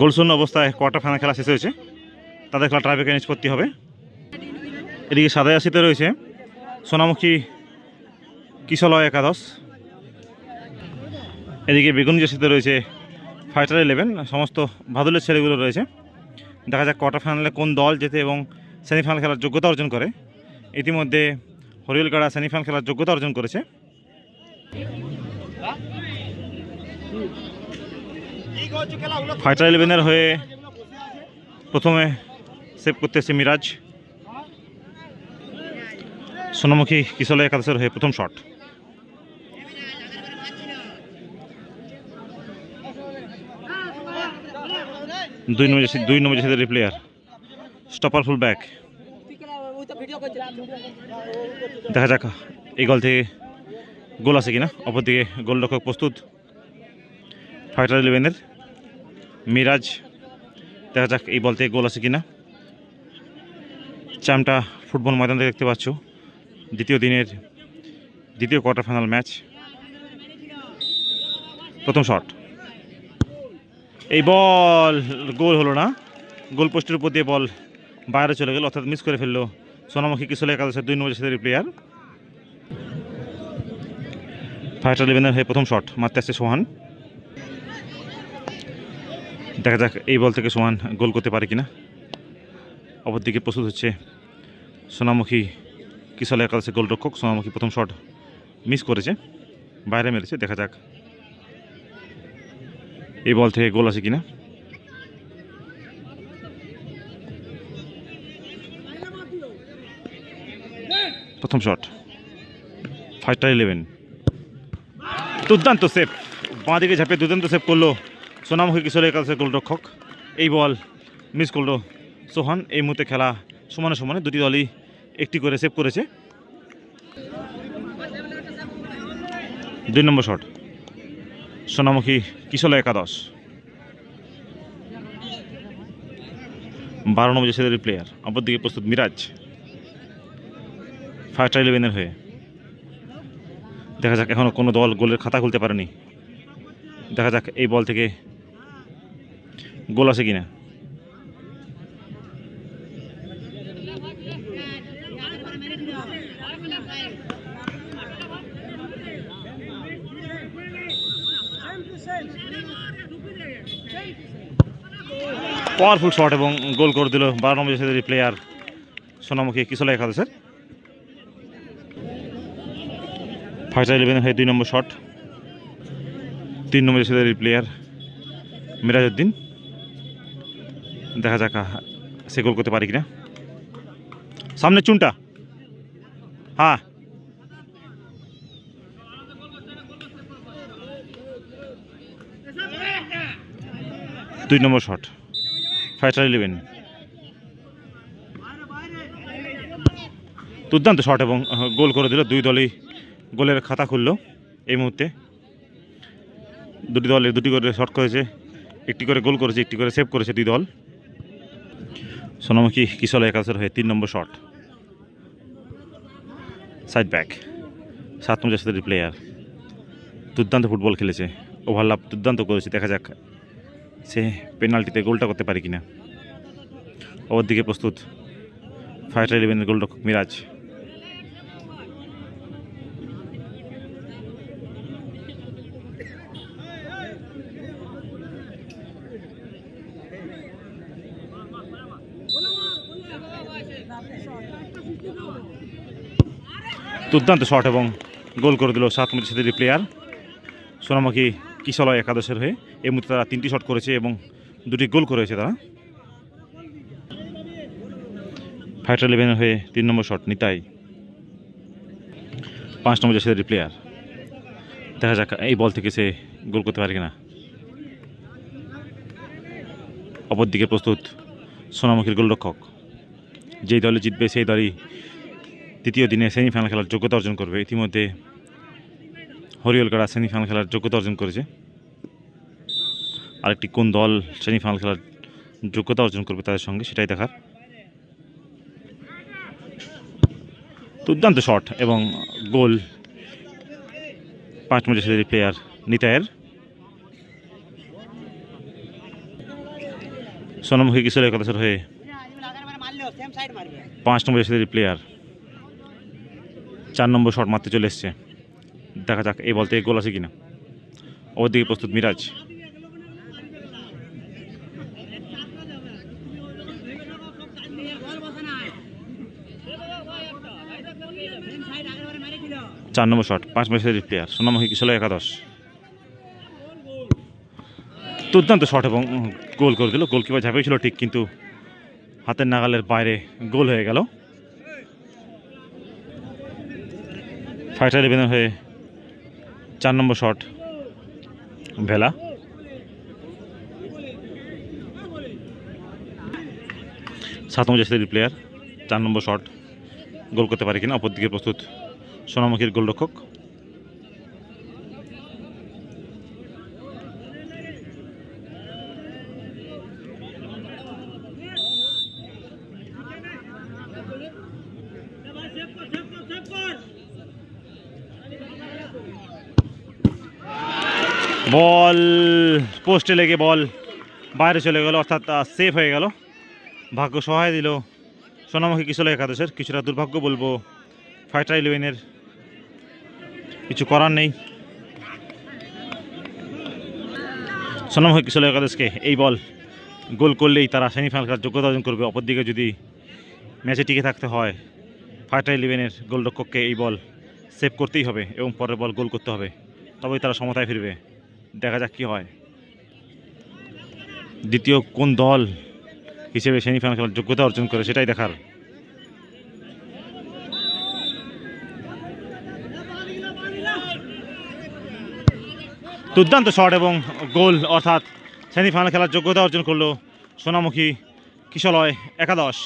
গোলশূন্য অবস্থায় quarter final খেলা শেষ হয়েছে। তাদের খেলা ট্রাইবেকে নিষ্পত্তি হবে। এদিকে সাদাই আসিতে রয়েছে সোনামুখী কিশলয় একাদশ। এদিকে বেগুন জার্সিতে রয়েছে ফাইটার ইলেভেন সমস্ত ভাদুলের ছেলেগুলো রয়েছে। দেখা যাক কোয়ার্টার ফাইনালে কোন দল জেতে এবং সেমিফাইনাল খেলার যোগ্যতা অর্জন করে। ইতিমধ্যে হরিয়ালগাড়া সেমিফাইনাল খেলার যোগ্যতা অর্জন করেছে। ফাইটার ইলেভেনের হয়ে প্রথমে সেভ করতেছে মিরাজ। সোনামুখী কিশলে একাদশের হয়ে প্রথম শট দুই নম্বর দুই নম্বর জার্সিদের প্লেয়ার স্টপার ফুল ব্যাক দেখা যাক এই গোল থেকে গোল আছে কিনা। অপরদিকে গোলরক্ষক প্রস্তুত। ফাইটার ইলেভেনের। মিরাজ, দেখা যাক এই বল থেকে গোল আছে কিনা। চ্যামটা ফুটবল ময়দান দেখতে পাচ্ছ। দ্বিতীয় দিনের, দ্বিতীয় কোয়ার্টার ফাইনাল ম্যাচ। প্রথম শট। এই বল, গোল হলো না। গোল পোস্টের উপর দিয়ে বল বাইরে চলে গেল, অর্থাৎ মিস করে ফেলল সোনামুখী কিশোর একাদশের দুই নম্বর সাথে প্লেয়ার ফাইটার ইলেভেনের হয়ে প্রথম শট, মারতে আসছে সোহান। দেখা যাক এই বল থেকে সোহান গোল করতে পারে কিনা। অপরদিকে প্রস্তুত হচ্ছে সোনামুখী কিশোর একাদশের গোলরক্ষক, সোনামুখী প্রথম শট মিস করেছে, বাইরে মেরেছে, দেখা যাক এই বল থেকে গোল আছে কিনা। প্রথম শট ফাইটার ইলেভেন দুর্দান্ত সেফ বাঁ দিকে ঝাঁপে দুর্দান্ত সেভ করল সোনামুখী কিশোরের কাছে গোলরক্ষক। এই বল মিস করল সোহান। এই মুহূর্তে খেলা সমানে সমানে দুটি দলই একটি করে সেভ করেছে। দুই নম্বর শট সোনামুখী কিশোলা একাদশ। বারো নম্বর ছেলেদের প্লেয়ার অপরদিকে প্রস্তুত মিরাজ। ফাইটার ইলেভেনের হয়ে। দেখা যাক এখনও কোনো দল গোলের খাতা খুলতে পারেনি। দেখা যাক এই বল থেকে গোল আছে কিনা? পাওয়ারফুল শট এবং গোল করে দিল বারো নম্বর ছেলেদের প্লেয়ার সোনামুখী। কিশোলা একাদশের ফাইটার ইলেভেন হয়ে দুই নম্বর শট তিন নম্বর ছেলেদের প্লেয়ার মিরাজউদ্দিন। দেখা যাক সে গোল করতে পারি কিনা। সামনে চুনটা। হ্যাঁ। দুই নম্বর শট। Fighter eleven. দুর্দান্ত শট এবং গোল করে দিল। দুই দলই গোলের খাতা খুললো এই মুহূর্তে। দুটি দলের দুটি করে শট করেছে। একটি করে গোল করেছে, একটি করে সেভ করেছে দুই দল। সোনামুখী কিশল একাদশের হয়ে তিন নম্বর শট। সাইড ব্যাক সাত সাথে প্লেয়ার দুর্দান্ত ফুটবল খেলেছে। ওভারলাপ দুর্দান্ত করেছে। দেখা যাক সে পেনাল্টিতে গোলটা করতে পারে কিনা। ওর দিকে প্রস্তুত। ফাইটার ইলেভেনের গোলরক্ষক মিরাজ। দুর্দান্ত শট এবং গোল করে দিল সাত নম্বর সাথে প্লেয়ার সোনামুখী কিশলয় একাদশের হয়ে এই মুহূর্তে তারা তিনটি শট করেছে এবং দুটি গোল করেছে তারা। ফাইটার ইলেভেনের হয়ে তিন নম্বর শট নিতাই। পাঁচ নম্বর জার্সিদের প্লেয়ার দেখা যাক এই বল থেকে সে গোল করতে পারে কিনা। অপরদিকে প্রস্তুত সোনামুখীর গোলরক্ষক। যেই দলে জিতবে সেই দলই তৃতীয় দিনে সেমিফাইনাল খেলার যোগ্যতা অর্জন করবে। ইতিমধ্যে হরিয়ালকাড়া সেমিফাইনাল খেলার যোগ্যতা অর্জন করেছে। আরেকটি কোন দল সেমিফাইনাল খেলার যোগ্যতা অর্জন করবে তাদের সঙ্গে সেটাই দেখার দুর্দান্ত শট এবং গোল পাঁচ নম্বর ছেলের প্লেয়ার নিতায়ের সোনামুখী কিশোর একাদশের হয়ে পাঁচ নম্বর এসে প্লেয়ার চার নম্বর শট মারতে চলে এসছে। দেখা যাক এই বলতে গোল আছে কিনা। ওর দিকে প্রস্তুত মিরাজ। চার নম্বর শট পাঁচ নম্বর প্লেয়ার সোনামুখী কিশোর একাদশ। দুর্দান্ত শট এবং গোল করে দিল। গোলকিপার ঝাঁপিয়েছিল ঠিক, কিন্তু হাতের নাগালের বাইরে গোল হয়ে গেল। ফাইটার ইলেভেনের হয়ে চার নম্বর শট ভেলা। সাত নম্বর জাসিদের প্লেয়ার চার নম্বর শট গোল করতে পারে কিনা অপর দিকে প্রস্তুত সোনামুখীর গোলরক্ষক। বল পোস্টে লেগে বল, বাইরে চলে গেল, অর্থাৎ সেফ হয়ে গেল। ভাগ্য সহায় দিল। সোনামুখী কিশোর একাদশের কিছুটা দুর্ভাগ্য বলব। ফাইটার ইলেভেনের কিছু করার নেই। সোনামুখী কিশোর একাদশকে এই বল, গোল করলেই তারা সেমিফাইনাল খেলার যোগ্যতা অর্জন করবে। অপরদিকে যদি ম্যাচে টিকে থাকতে হয় ফাইটার ইলেভেনের গোলরক্ষককে এই বল সেভ করতেই হবে এবং পরের বল গোল করতে হবে। তবেই তারা সমতায় ফিরবে। দেখা যাক কী হয়। দ্বিতীয় কোন দল হিসেবে সেমিফাইনাল খেলার যোগ্যতা অর্জন করে সেটাই দেখার। দুর্দান্ত শট এবং গোল অর্থাৎ সেমিফাইনাল খেলার যোগ্যতা অর্জন করল সোনামুখী কিশলয় একাদশ।